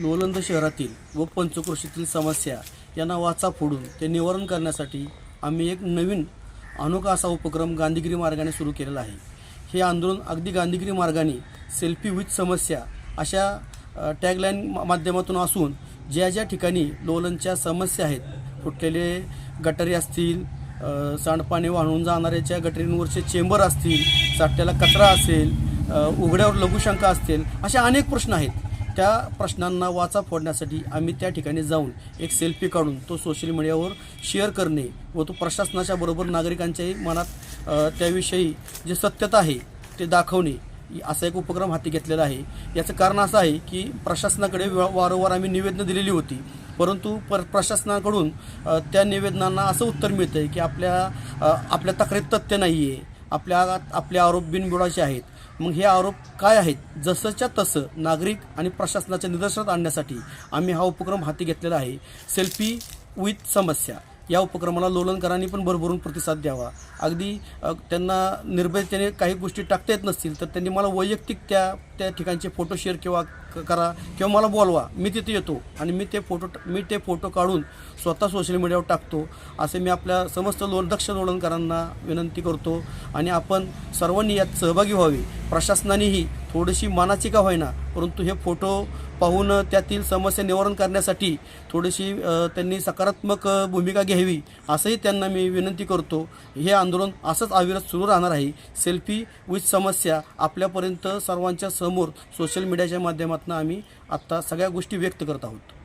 लोलंद शहरातील व पंचक्रोशीतील समस्या यांना वाचा फोडून ते निवारण करण्यासाठी आम्ही एक नवीन अनोखा असा उपक्रम गांधीगिरी मार्गाने सुरू केलेला आहे. हे आंदोलन अगदी गांधीगिरी मार्गाने सेल्फी विथ समस्या अशा टॅगलाईन माध्यमातून असून ज्या ज्या ठिकाणी लोलंदच्या समस्या आहेत फुटलेले गटारी असतील सांडपाणी वाहून जाणाऱ्याच्या गटरींवरचे चेंबर असतील साठ्याला कचरा असेल उघड्यावर लघुशंका असतील अशा अनेक प्रश्न आहेत. त्या प्रश्नांना वाचा फोडण्यासाठी आम्ही त्या ठिकाणी जाऊन एक सेल्फी काढून तो सोशल मीडियावर शेअर करणे व तो प्रशासनाच्या बरोबर नागरिकांच्याही मनात त्याविषयी जे सत्यता आहे ते दाखवणे असा एक उपक्रम हाती घेतलेला आहे. याचं कारण असं आहे की प्रशासनाकडे वारंवार आम्ही निवेदनं दिलेली होती. परंतु पर प्रशासनाकडून त्या निवेदनांना असं उत्तर मिळतं आहे की आपल्या आपल्या तक्रारीत तथ्य नाही आहे आपल्या आपले आरोप बिनबुडाचे आहेत. मग हे आरोप काय आहेत? जसंच्या तसं नागरिक आणि प्रशासनाच्या निदर्शनात आणण्यासाठी आम्ही हा उपक्रम हाती घेतलेला आहे. सेल्फी विथ समस्या. या उपक्रमाला लोलनकरांनी पण भरभरून प्रतिसाद द्यावा. अगदी त्यांना निर्भयतेने काही गोष्टी टाकता येत नसतील तर त्यांनी मला वैयक्तिक त्या त्या ठिकाणचे फोटो शेअर किंवा क- करा किंवा मला बोलवा. मी तिथे येतो आणि मी ते फोटो मी ते फोटो काढून स्वतः सोशल मीडियावर टाकतो. असे मी आपल्या समस्त लोण दक्ष लोणकरांना विनंती करतो आणि आपण सर्वांनी यात सहभागी व्हावी. प्रशासनानेही थोडीशी मानाची का होईना परंतु हे फोटो पाहून त्यातील समस्या निवारण करण्यासाठी थोडीशी त्यांनी सकारात्मक भूमिका घ्यावी असंही त्यांना मी विनंती करतो. हे आंदोलन असंच अविरत सुरू राहणार आहे. सेल्फी विथ समस्या आपल्यापर्यंत सर्वांच्या समोर सोशल मीडियाच्या माध्यमातून आम्ही आत्ता सगळ्या गोष्टी व्यक्त करत आहोत.